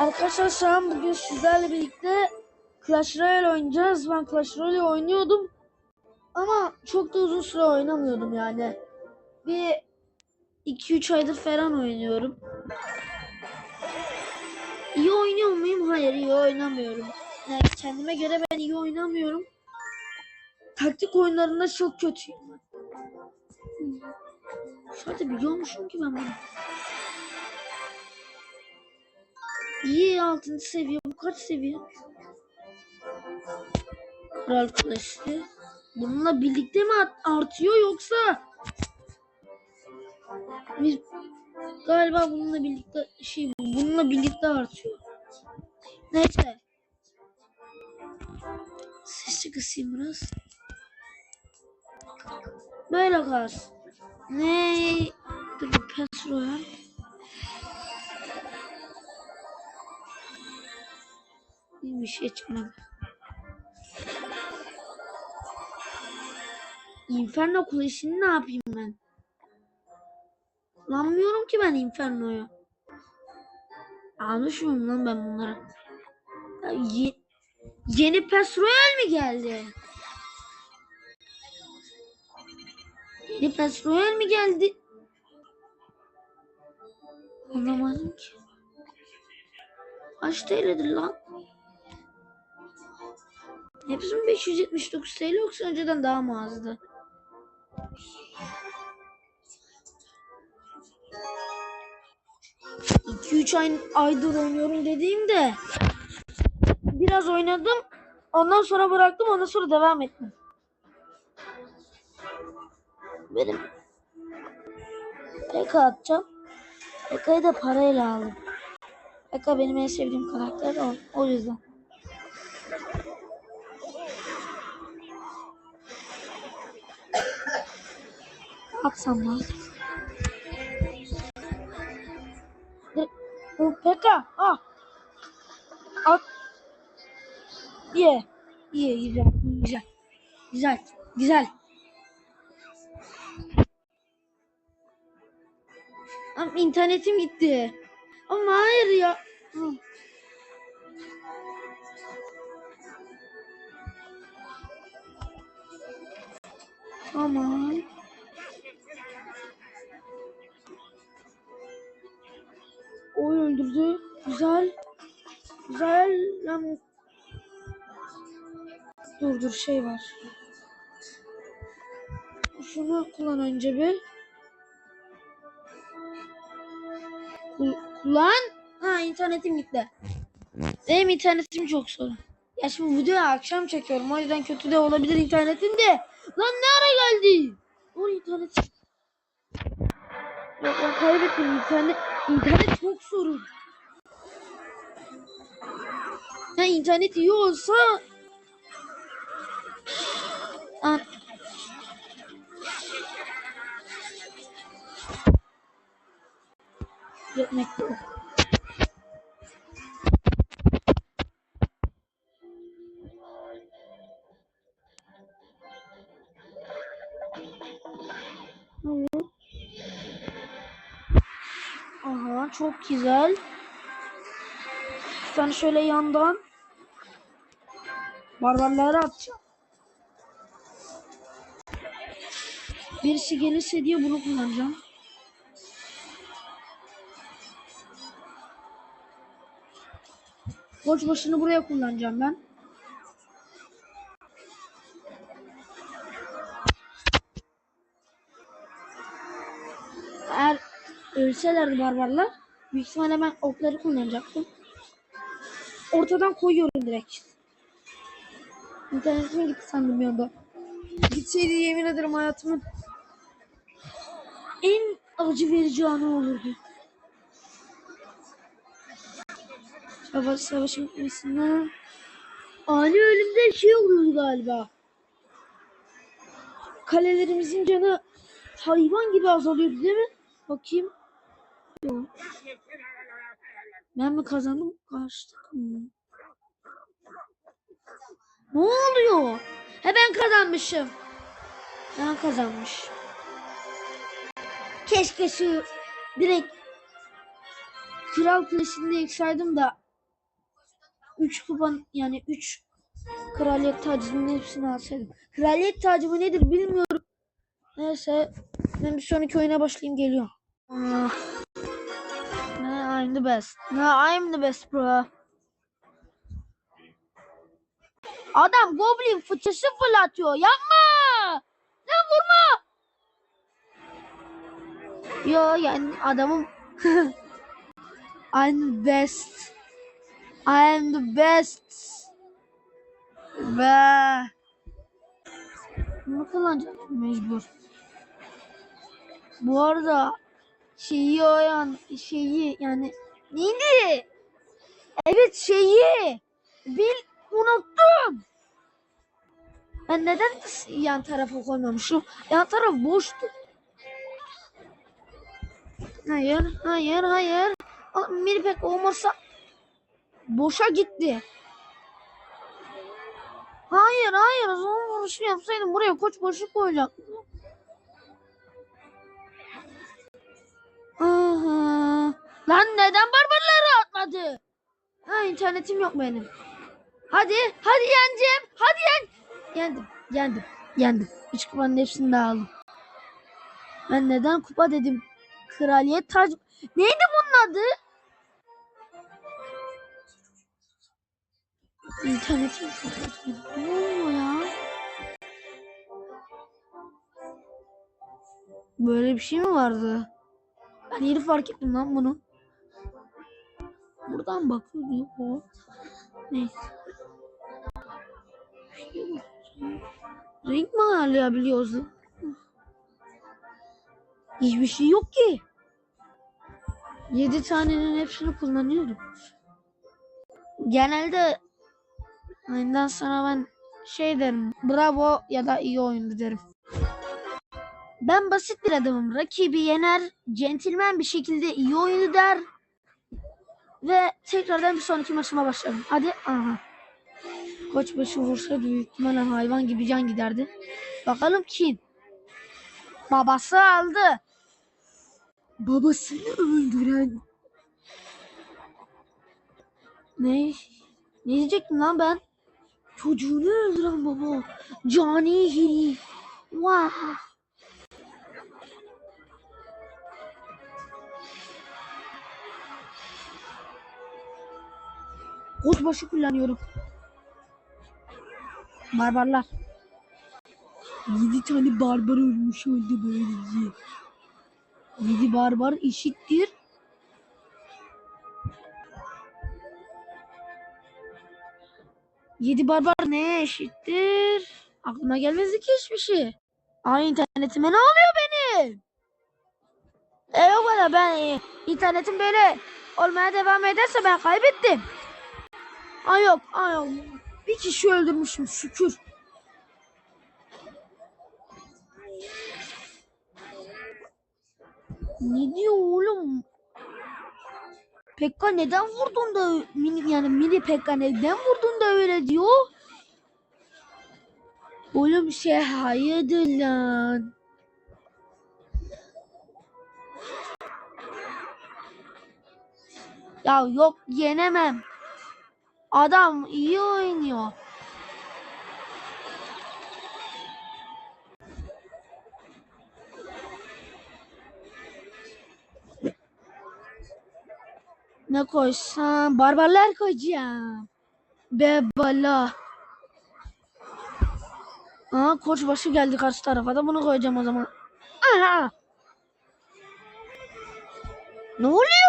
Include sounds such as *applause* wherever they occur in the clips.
Arkadaşlar şu an bugün sizlerle birlikte Clash Royale oynayacağız. Ben Clash Royale oynuyordum. Ama çok da uzun süre oynamıyordum yani. Bir 2-3 aydır falan oynuyorum. İyi oynuyor muyum? Hayır iyi oynamıyorum. Yani kendime göre ben iyi oynamıyorum. Taktik oyunlarında çok kötüyüm ben. Şöyle biliyormuşum ki ben bunu. İyi 6. seviye. Bu kaç seviye? Kral Kulesi. Bununla birlikte mi art- artıyor yoksa? Biz galiba bununla birlikte şey bununla birlikte artıyor. Neyse. Sesi kısayım biraz. Böyle kalsın. Ne? Dur pes royal. Bir şey çıkmadı. Inferno Kulesi'ni ne yapayım ben? Kullanmıyorum ki ben Inferno'yu. Almışım lan ben bunları. Ya ye- yeni Pes Royal mi geldi? Yeni Pes Royal mi geldi? Anlamadım ki. Kaç TL'dir lan? Hepsi mi 579 TL yoksa önceden daha mı azdı? İki üç ay, aydır oynuyorum dediğimde biraz oynadım ondan sonra bıraktım ondan sonra devam ettim. Benim Pekka atacağım. Pekka'yı da parayla aldım. Pekka benim en sevdiğim karakter o, o yüzden. Atsam lan. Bu Pekka. Ah. At. Ye. Ye güzel. Güzel. Güzel. Güzel. Ama internetim gitti. Ama hayır ya. Hı. Aman. Güzel. Güzel. Lan. Dur dur şey var. Şunu kullan önce bir. Kul- kullan. Ha internetim gitti. Benim internetim çok sorun. Ya şimdi videoyu akşam çekiyorum. O yüzden kötü de olabilir internetin de. Lan ne ara geldi? O internet. Yok ben kaybettim internet. İnternet çok sorun. Ha internet iyi olsa Aa. Mektup. Evet. Aha çok güzel. Tane şöyle yandan barbarlara atacağım. Birisi gelirse diye bunu kullanacağım. Koç başını buraya kullanacağım ben. Eğer ölselerdi barbarlar büyük ihtimalle ben okları kullanacaktım. Ortadan koyuyorum direkt. İnternetim gitti sandım bir anda. Gitseydi yemin ederim hayatımın en acı verici anı olurdu. Savaş savaşın bitmesinden ani ölümde şey oluyordu galiba. Kalelerimizin canı hayvan gibi azalıyordu değil mi? Bakayım. Yok. Ben mi kazandım? Karşı mı? Ne oluyor? He ben kazanmışım. Ben kazanmış. Keşke şu direkt Kral Kulesi'nde yıksaydım da 3 kupan yani 3 kraliyet tacının hepsini alsaydım. Kraliyet tacı mı nedir bilmiyorum. Neyse ben bir sonraki oyuna başlayayım geliyorum. Ah. I'm the best. No, I'm the best bro. Adam goblin fıçısı fırlatıyor. Yapma! Lan vurma! Yo yani adamım *laughs* I'm the best. I am the best. Ve bunu kullanacağım mecbur. Bu arada şeyi o şeyi yani neydi? Evet şeyi bil unuttum. Ben neden yan tarafa koymamışım? Yan taraf boştu. Hayır, hayır, hayır. Bir pek olmasa boşa gitti. Hayır, hayır. Son vuruşu yapsaydım buraya koç boşu koyacaktım. Aha. Lan neden barbarları atmadı? Ha internetim yok benim. Hadi, hadi yeneceğim. Hadi yen. Yendim, yendim, yendim. Üç kupanın hepsini de aldım. Ben neden kupa dedim? Kraliyet tac... Neydi bunun adı? İnternetim çok kötü. Ne oluyor ya? Böyle bir şey mi vardı? Yeni fark ettim lan bunu. Buradan bakıyor diyor o. Neyse. Şey. Renk mi ayarlayabiliyoruz? Hiçbir şey yok ki. 7 tanenin hepsini kullanıyorum. Genelde oyundan sonra ben şey derim. Bravo ya da iyi oyundu derim. Ben basit bir adamım. Rakibi yener, centilmen bir şekilde iyi oyunu der ve tekrardan bir sonraki maçıma başlarım. Hadi aha. Koç başı vursa büyük ihtimalle hayvan gibi can giderdi. Bakalım kim? Babası aldı. Babasını öldüren. Ne? Ne diyecektim lan ben? Çocuğunu öldüren baba. Cani herif. Vah. Koçbaşı kullanıyorum. Barbarlar. Yedi tane barbar ölmüş öldü böylece. Yedi barbar eşittir. Yedi barbar ne eşittir? Aklıma gelmezdi ki hiçbir şey. Ay internetime ne oluyor benim? E yok bana ben internetim böyle olmaya devam ederse ben kaybettim. Ay yok, ay yok. Bir kişi öldürmüşüm şükür. Ne diyor oğlum? Pekka neden vurdun da mini yani mini Pekka neden vurdun da öyle diyor? Oğlum şey hayırdır lan? Ya yok yenemem. Adam iyi oynuyor. Ne koysam? Barbarlar koyacağım. Be bala. Aa koçbaşı geldi karşı tarafa da bunu koyacağım o zaman. Aha. Ne oluyor?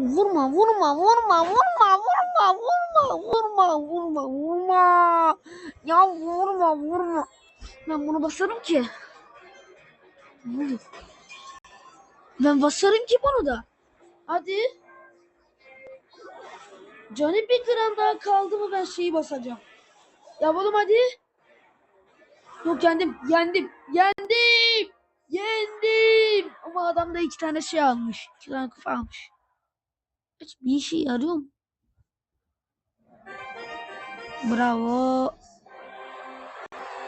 Vurma, vurma, vurma, vurma, vurma, vurma, vurma, vurma, vurma. Ya vurma, vurma. Ben bunu basarım ki. Ben basarım ki bunu da. Hadi. Canım bir gram daha kaldı mı ben şeyi basacağım. Yapalım hadi. Yok yendim, yendim, yendim, yendim. Ama adam da iki tane şey almış. İki tane kufa almış. Hiç bir işe yarıyor mu? Bravo.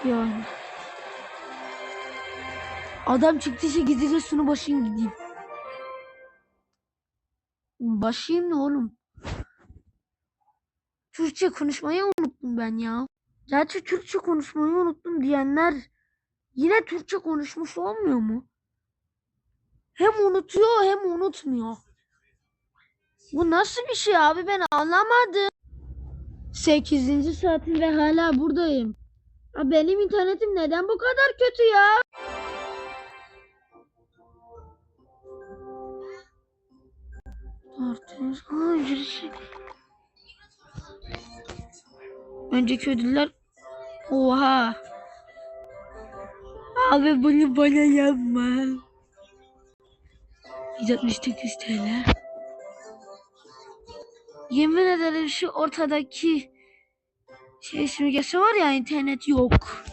Yani. Adam çıktıysa gideceğiz şunu başın gideyim. Başlayayım ne oğlum? Türkçe konuşmayı unuttum ben ya. Gerçi Türkçe konuşmayı unuttum diyenler yine Türkçe konuşmuş olmuyor mu? Hem unutuyor hem unutmuyor. Bu nasıl bir şey abi ben anlamadım. 8. saatim ve hala buradayım. Ya benim internetim neden bu kadar kötü ya? Önceki ödüller Oha. Abi bunu bana yapma. 168 TL. Yemin ederim şu ortadaki şey simgesi var ya internet yok.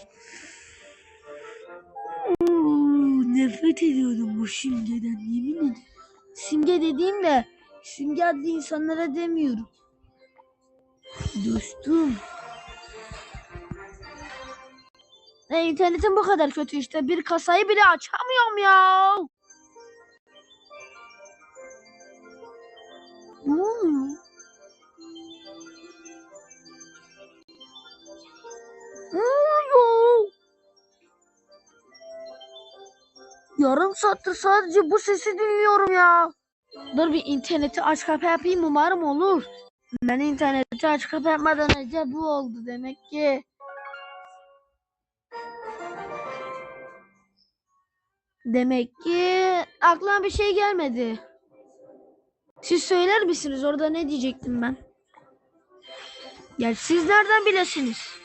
Oo, nefret ediyorum bu simgeden yemin ederim. Simge dediğim de simge adlı insanlara demiyorum. Dostum. E, internetim bu kadar kötü işte. Bir kasayı bile açamıyorum ya. Ne oluyor? Yarım saattir sadece bu sesi dinliyorum ya. Dur bir interneti aç kapa yapayım umarım olur. Ben interneti aç kapa yapmadan önce bu oldu demek ki. Demek ki aklıma bir şey gelmedi. Siz söyler misiniz orada ne diyecektim ben? Ya siz nereden bilesiniz?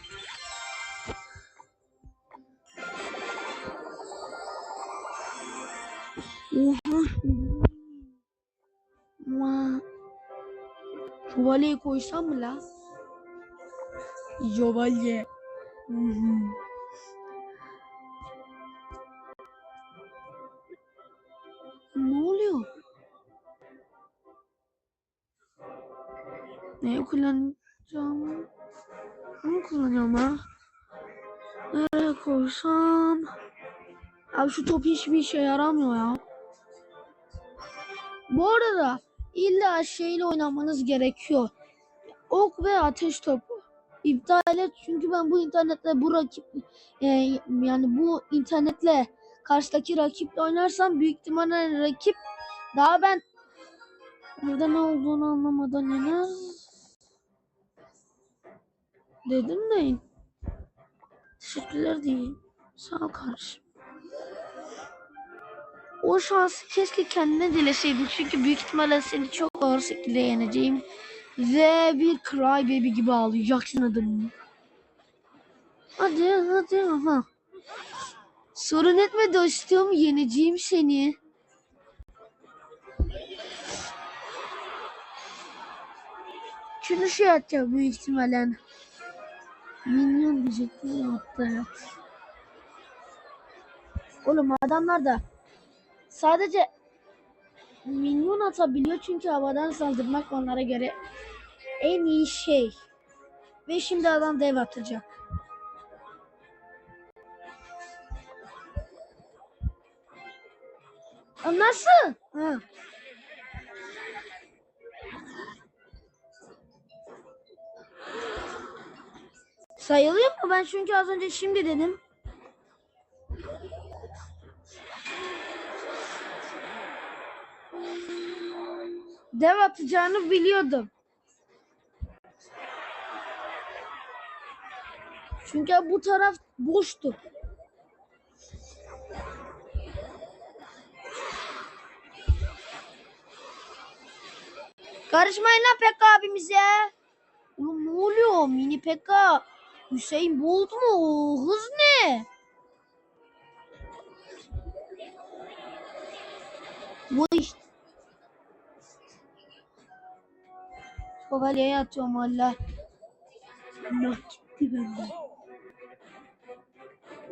Oha. Ma. Şövalyeyi koysam mı la? Şövalye. Ne oluyor? Neyi kullanacağım? Bunu kullanacağım ha. Nereye koysam? Abi şu top hiçbir işe yaramıyor ya. Bu arada illa şeyle oynamanız gerekiyor. Ok ve ateş topu. İptal et çünkü ben bu internetle bu rakip e, yani bu internetle karşıdaki rakiple oynarsam büyük ihtimalle rakip daha ben burada ne olduğunu anlamadan yine dedim de teşekkürler diyeyim. Sağ ol kardeşim. O şansı keşke kendine dileseydin çünkü büyük ihtimalle seni çok ağır şekilde yeneceğim ve bir cry baby gibi ağlayacaksın adamı. Hadi hadi aha. Sorun etme dostum yeneceğim seni. Şunu şey atacak büyük ihtimalle. Minyon diyecektim evet. Oğlum adamlar da sadece minyon atabiliyor çünkü havadan saldırmak onlara göre en iyi şey. Ve şimdi adam dev atacak. Aa, Nasıl? Ha. Sayılıyor mu? Ben çünkü az önce şimdi dedim. Dev atacağını biliyordum. Çünkü bu taraf boştu. Karışmayın lan Pekka abimize. Oğlum ne oluyor? Mini Pekka. Hüseyin Bolt mu? Hız ne? Bu işte. Şövalyeye atıyorum valla. Nah gitti benden.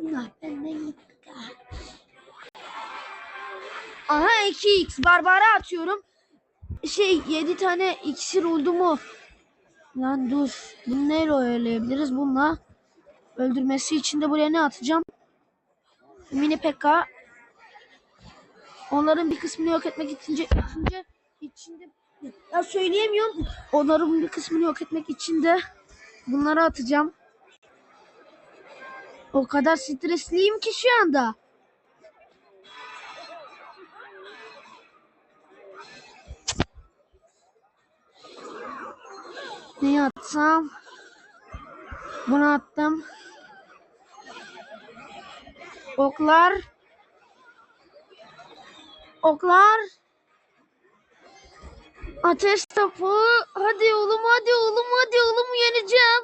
Nah benden gitti. Aha 2x Barbara atıyorum. Şey 7 tane iksir oldu mu? Lan dur. Bunu neyle öğreleyebiliriz? Bununla öldürmesi için de buraya ne atacağım? Mini Pekka. Onların bir kısmını yok etmek için içince içinde Ya söyleyemiyorum. Onların bir kısmını yok etmek için de bunları atacağım. O kadar stresliyim ki şu anda. Neyi atsam? Bunu attım. Oklar. Oklar. Ateş topu. Hadi oğlum hadi oğlum hadi oğlum yeneceğim.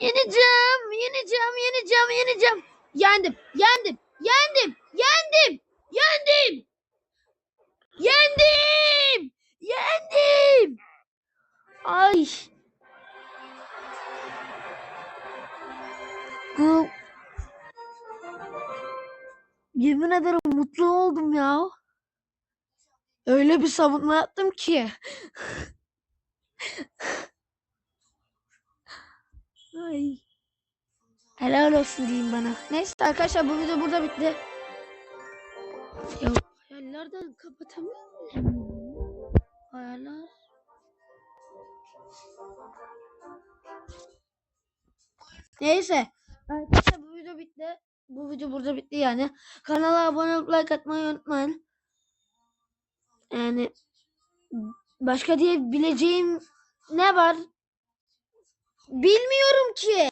Yeneceğim, yeneceğim, yeneceğim, yeneceğim. Yendim, yendim, yendim, yendim, yendim. Yendim, yendim. Ay. Bu Yemin ederim mutlu oldum ya. Öyle bir savunma yaptım ki. Ay. Helal olsun diyeyim bana. Neyse arkadaşlar bu video burada bitti. Ya hayallerden kapatamıyor muyum? Hayaller. Neyse. Arkadaşlar bu video bitti. Bu video burada bitti yani. Kanala abone olup like atmayı unutmayın. Yani başka diyebileceğim ne var? Bilmiyorum ki.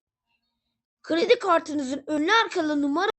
Kredi kartınızın önlü arkalı numara